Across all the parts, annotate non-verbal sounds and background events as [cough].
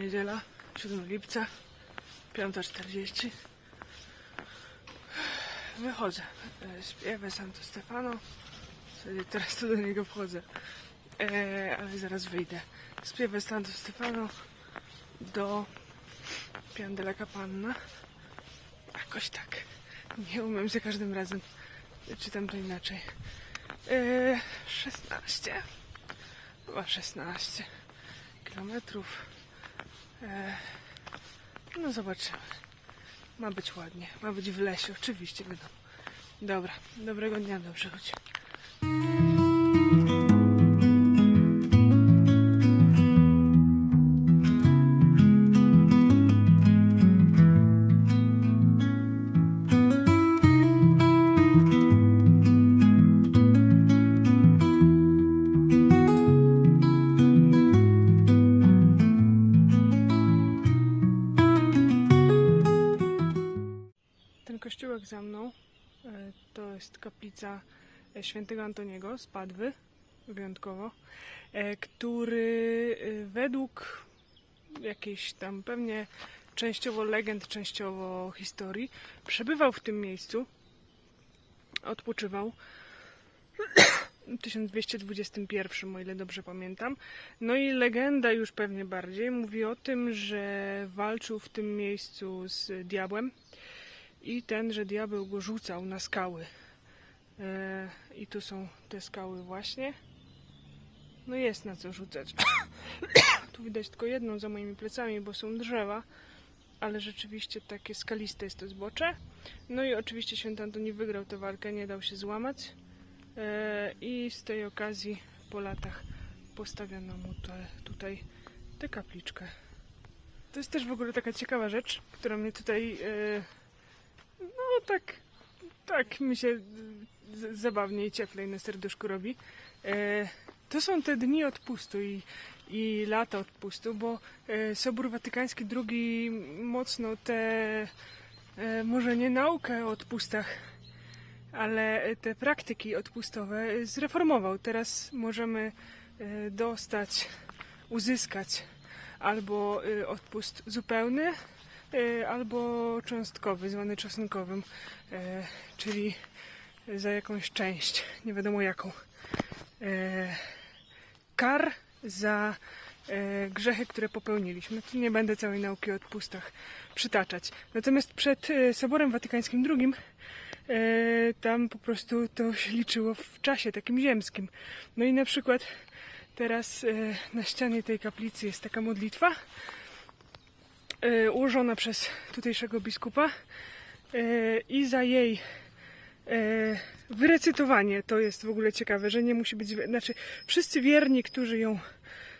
Niedziela, 7 lipca, 5.40. Wychodzę. E, Śpiewę Santo Stefano. Teraz tu do niego wchodzę. E, ale zaraz wyjdę. Śpiewę Santo Stefano do Pian della Capanna. Jakoś tak. Nie umiem za każdym razem. Czytam to inaczej. E, 16. Chyba 16 kilometrów. No zobaczymy. Ma być ładnie. Ma być w lesie, oczywiście wiadomo. Dobra, dobrego dnia, dobrze chodź. Za mną. E, to jest kaplica e, świętego Antoniego z Padwy, wyjątkowo, e, który według jakiejś tam pewnie częściowo legend, częściowo historii, przebywał w tym miejscu, odpoczywał. [coughs] w 1221, o ile dobrze pamiętam. No i legenda już pewnie bardziej mówi o tym, że walczył w tym miejscu z diabłem i ten, że diabeł go rzucał na skały. E, I tu są te skały właśnie. No jest na co rzucać. [coughs] tu widać tylko jedną za moimi plecami, bo są drzewa, ale rzeczywiście takie skaliste jest to zbocze. No i oczywiście święty Antoni wygrał tę walkę, nie dał się złamać. E, I z tej okazji po latach postawiono mu te, tutaj tę kapliczkę. To jest też w ogóle taka ciekawa rzecz, która mnie tutaj e, no tak, tak mi się z- zabawnie i cieplej na serduszku robi. E, to są te dni odpustu i, i lata odpustu, bo e, Sobór Watykański II mocno te, e, może nie naukę o odpustach, ale te praktyki odpustowe zreformował. Teraz możemy e, dostać, uzyskać albo e, odpust zupełny, albo cząstkowy, zwany czosnkowym, e, czyli za jakąś część, nie wiadomo jaką. E, kar za e, grzechy, które popełniliśmy. Tu nie będę całej nauki o odpustach przytaczać. Natomiast przed e, Soborem Watykańskim II e, tam po prostu to się liczyło w czasie takim ziemskim. No i na przykład teraz e, na ścianie tej kaplicy jest taka modlitwa, e, ułożona przez tutejszego biskupa e, i za jej e, wyrecytowanie to jest w ogóle ciekawe, że nie musi być, znaczy wszyscy wierni, którzy ją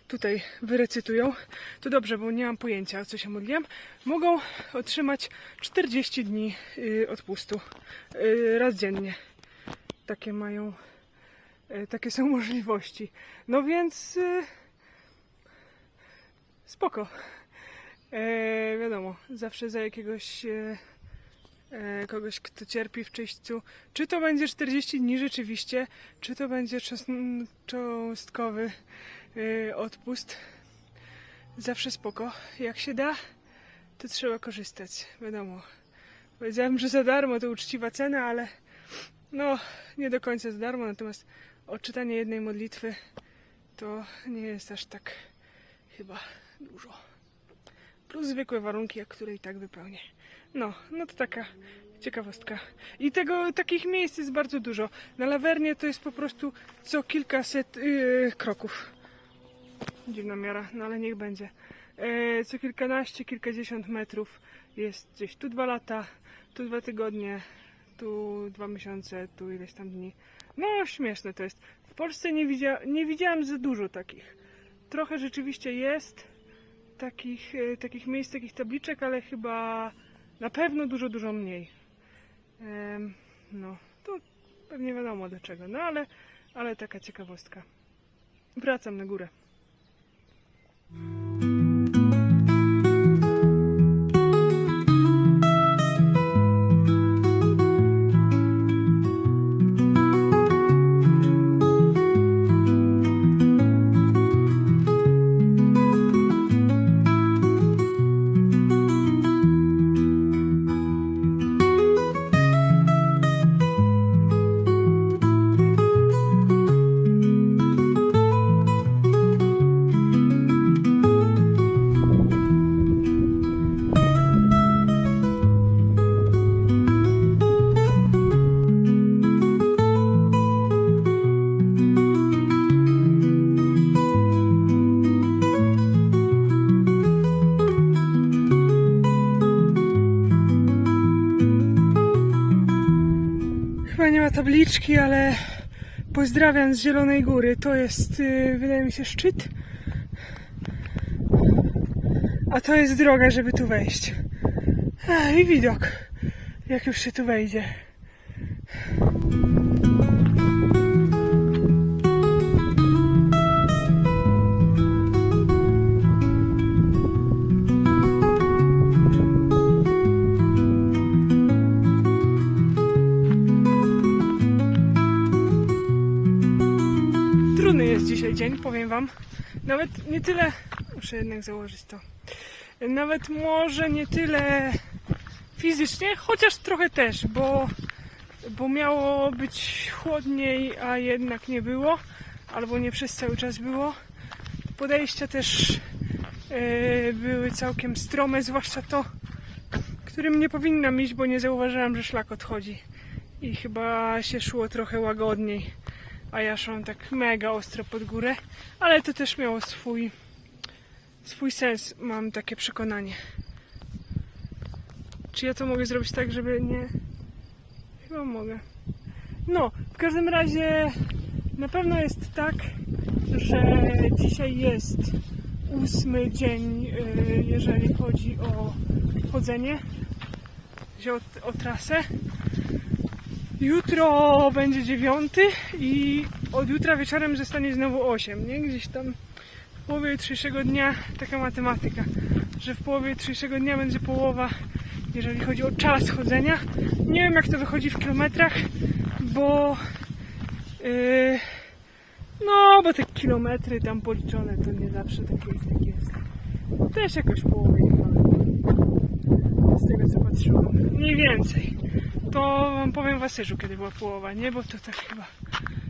tutaj wyrecytują, to dobrze, bo nie mam pojęcia o co się modliłam, mogą otrzymać 40 dni odpustu raz dziennie. Takie mają, takie są możliwości. No więc spoko. E, wiadomo, zawsze za jakiegoś e, e, kogoś, kto cierpi w czyśćcu. Czy to będzie 40 dni rzeczywiście, czy to będzie cząstkowy e, odpust. Zawsze spoko. Jak się da, to trzeba korzystać. Wiadomo. Powiedziałem, że za darmo to uczciwa cena, ale no, nie do końca za darmo. Natomiast odczytanie jednej modlitwy to nie jest aż tak chyba dużo plus zwykłe warunki, które i tak wypełnię. No, no to taka ciekawostka. I tego, takich miejsc jest bardzo dużo. Na Lawernie to jest po prostu co kilkaset yy, kroków. Dziwna miara, no ale niech będzie. E, co kilkanaście, kilkadziesiąt metrów jest gdzieś tu dwa lata, tu dwa tygodnie, tu dwa miesiące, tu ileś tam dni. No, śmieszne to jest. W Polsce nie, widzia, nie widziałam za dużo takich. Trochę rzeczywiście jest, takich, e, takich miejsc, takich tabliczek, ale chyba na pewno dużo, dużo mniej. No, to pewnie wiadomo dlaczego, no ale, ale taka ciekawostka. Wracam na górę. Ma tabliczki, ale pozdrawiam z Zielonej Góry. To jest, y, wydaje mi się, szczyt. A to jest droga, żeby tu wejść. I widok, jak już się tu wejdzie. Jest dzisiaj dzień, powiem wam. Nawet nie tyle. Muszę jednak założyć to. Nawet może nie tyle fizycznie, chociaż trochę też, bo, bo miało być chłodniej, a jednak nie było, albo nie przez cały czas było. Podejścia też e, były całkiem strome, zwłaszcza to, którym nie powinnam iść, bo nie zauważyłam, że szlak odchodzi. I chyba się szło trochę łagodniej a ja szłam tak mega ostro pod górę, ale to też miało swój, swój sens, mam takie przekonanie. Czy ja to mogę zrobić tak, żeby nie... Chyba mogę. No, w każdym razie na pewno jest tak, że dzisiaj jest ósmy dzień, y, jeżeli chodzi o chodzenie, o, o trasę. Jutro będzie dziewiąty i od jutra wieczorem zostanie znowu 8, nie? Gdzieś tam w połowie jutrzejszego dnia taka matematyka, że w połowie jutrzejszego dnia będzie połowa, jeżeli chodzi o czas chodzenia. Nie wiem jak to wychodzi w kilometrach, bo yy, no, bo te kilometry tam policzone to nie zawsze tak jest, jak jest. Też jakoś połowie chyba. Z tego co patrzyłam. Mniej więcej to wam powiem w Asyżu, kiedy była połowa, nie? Bo to tak chyba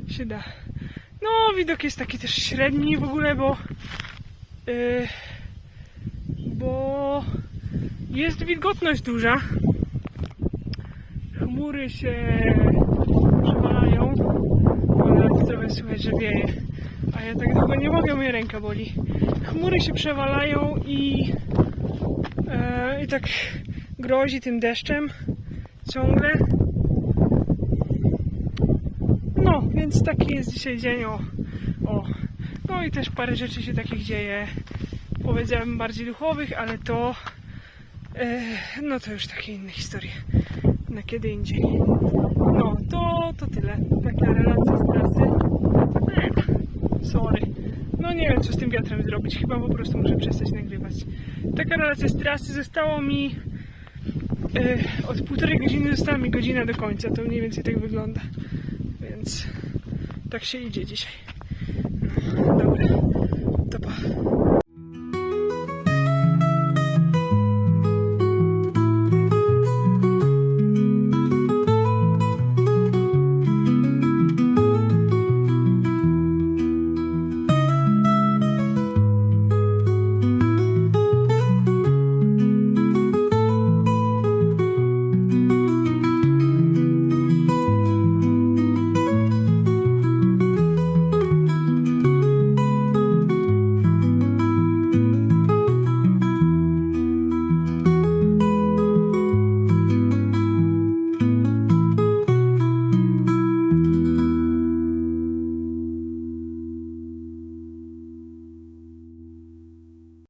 się da. No, widok jest taki też średni w ogóle, bo yy, bo jest wilgotność duża. Chmury się przewalają. Nawet słychać, że wieje. A ja tak długo nie mogę, moja ręka boli. Chmury się przewalają i, yy, i tak grozi tym deszczem ciągle. No, więc taki jest dzisiaj dzień o, o. No i też parę rzeczy się takich dzieje, powiedziałem bardziej duchowych, ale to e, no to już takie inne historie na kiedy indziej. No, to, to tyle. Taka relacja z trasy. Sorry. No nie wiem, co z tym wiatrem zrobić. Chyba po prostu muszę przestać nagrywać. Taka relacja z trasy. Zostało mi od półtorej godziny została mi godzina do końca. To mniej więcej tak wygląda. Więc tak się idzie dzisiaj.